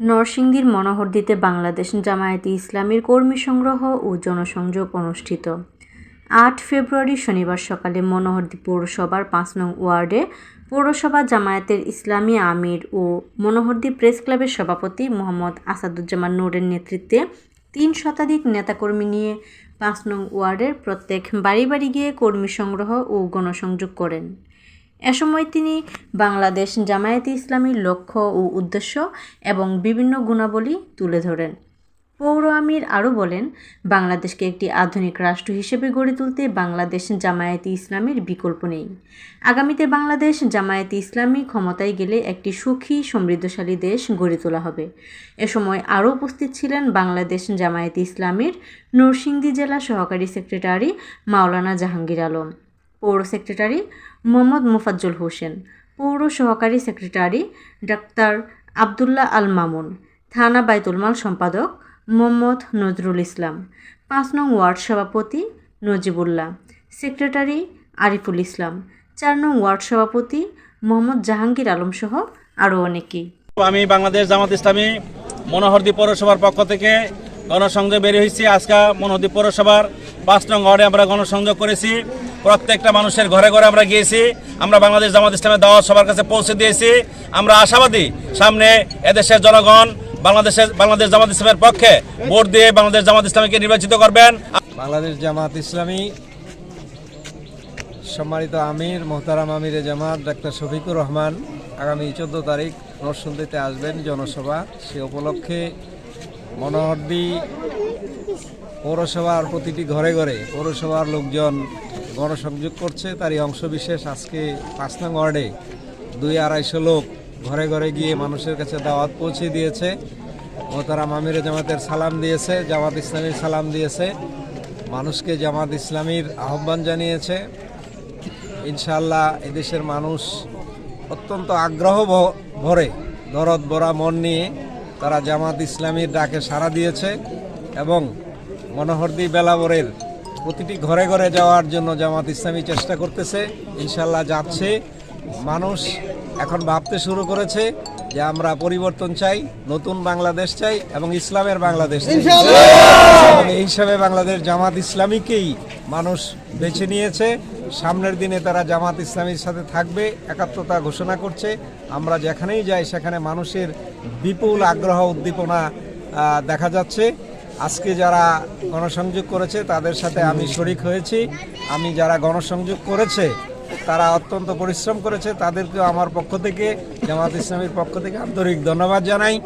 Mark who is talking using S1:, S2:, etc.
S1: নরসিংদীর মনোহরদীতে বাংলাদেশ জামায়াতে ইসলামীর কর্মী সংগ্রহ ও জনসংযোগ অনুষ্ঠিত। আট ফেব্রুয়ারি শনিবার সকালে মনোহরদী পৌরসভার পাঁচ নং ওয়ার্ডে পৌরসভা জামায়াতের ইসলামী আমির ও মনোহরদী প্রেস ক্লাবের সভাপতি মোহাম্মদ আসাদুজ্জামান নূরের নেতৃত্বে তিন শতাধিক নেতাকর্মী নিয়ে পাঁচ নং ওয়ার্ডের প্রত্যেক বাড়ি বাড়ি গিয়ে কর্মী সংগ্রহ ও গণসংযোগ করেন। এ সময় তিনি বাংলাদেশ জামায়াতে ইসলামীর লক্ষ্য ও উদ্দেশ্য এবং বিভিন্ন গুণাবলী তুলে ধরেন। পৌর আমির আরও বলেন, বাংলাদেশকে একটি আধুনিক রাষ্ট্র হিসেবে গড়ে তুলতে বাংলাদেশ জামায়াতে ইসলামীর বিকল্প নেই। আগামীতে বাংলাদেশ জামায়াতে ইসলামী ক্ষমতায় গেলে একটি সুখী, সমৃদ্ধশালী দেশ গড়ে তোলা হবে। এ সময় আরও উপস্থিত ছিলেন বাংলাদেশ জামায়াতে ইসলামীর নরসিংদী জেলা সহকারী সেক্রেটারি মাওলানা জাহাঙ্গীর আলম। পৌর সেক্রেটারি মোহাম্মদ মুফাজ্জল হোসেন, পৌর সহকারী সেক্রেটারি ডাক্তার আবদুল্লাহ আল মামুন, থানা বাইতুলমাল সম্পাদক মোহাম্মদ নজরুল ইসলাম, পাঁচ নং ওয়ার্ড সভাপতি নজিবুল্লাহ, সেক্রেটারি আরিফুল ইসলাম, চার নং ওয়ার্ড সভাপতি মোহাম্মদ জাহাঙ্গীর আলম সহ আরও অনেকেই।
S2: আমি বাংলাদেশ জামাত ইসলামী মনোহরদী পৌরসভার পক্ষ থেকে গণসংযোগ বেরিয়ে হয়েছি। আজকে মনোহরদী পৌরসভার পাঁচ নং ওয়ার্ডে আমরা গণসংযোগ করেছি। প্রত্যেকটা মানুষের ঘরে ঘরে আমরা গিয়েছি। আমরা বাংলাদেশ জামাত ইসলামের দাওয়াত সবার কাছে পৌঁছে দিয়েছি। আমরা আশাবাদী সামনে এদেশের জনগণ বাংলাদেশের বাংলাদেশ জামাত ইসলামের পক্ষে ভোট দিয়ে বাংলাদেশ জামাত ইসলামীকে নির্বাচিত করবেন।
S3: বাংলাদেশ জামাত ইসলামী সম্মানিত আমির মোহতারাম আমিরে জামাত ডাক্তার শফিকুর রহমান আগামী চোদ্দ তারিখ নরসুন্দিতে আসবেন জনসভা। সে উপলক্ষে মনোহরদি পৌরসভার প্রতিটি ঘরে ঘরে পৌরসভার লোকজন গণসংযোগ করছে। তারই অংশবিশেষ আজকে পাঁচ নং ওয়ার্ডে দুই আড়াইশো লোক ঘরে ঘরে গিয়ে মানুষের কাছে দাওয়াত পৌঁছে দিয়েছে। ও তারা আমিরে জামাতের সালাম দিয়েছে, জামাত ইসলামীর সালাম দিয়েছে। মানুষকে জামাত ইসলামীর আহ্বান জানিয়েছে। ইনশাল্লাহ এদেশের মানুষ অত্যন্ত আগ্রহ ভরে দরদ বরা মন নিয়ে তারা জামাত ইসলামীর ডাকে সাড়া দিয়েছে এবং মনোহরদি বেলাবরের প্রতিটি ঘরে ঘরে যাওয়ার জন্য জামাত ইসলামী চেষ্টা করতেছে। ইনশাল্লাহ যাচ্ছে। মানুষ এখন ভাবতে শুরু করেছে যে আমরা পরিবর্তন চাই নতুন বাংলাদেশ চাই এবং ইসলামের বাংলাদেশ এই হিসাবে বাংলাদেশ জামাত ইসলামীকেই মানুষ বেছে নিয়েছে। সামনের দিনে তারা জামাত ইসলামীর সাথে থাকবে, একাত্মতা ঘোষণা করছে। আমরা যেখানেই যাই, সেখানে মানুষের বিপুল আগ্রহ, উদ্দীপনা দেখা যাচ্ছে। আজকে যারা গণসংযোগ করেছে, তাদের সাথে আমি শরিক হয়েছি। আমি যারা গণসংযোগ করেছে, তারা অত্যন্ত পরিশ্রম করেছে। তাদেরকেও আমার পক্ষ থেকে, জামাত ইসলামীর পক্ষ থেকে আন্তরিক ধন্যবাদ জানাই।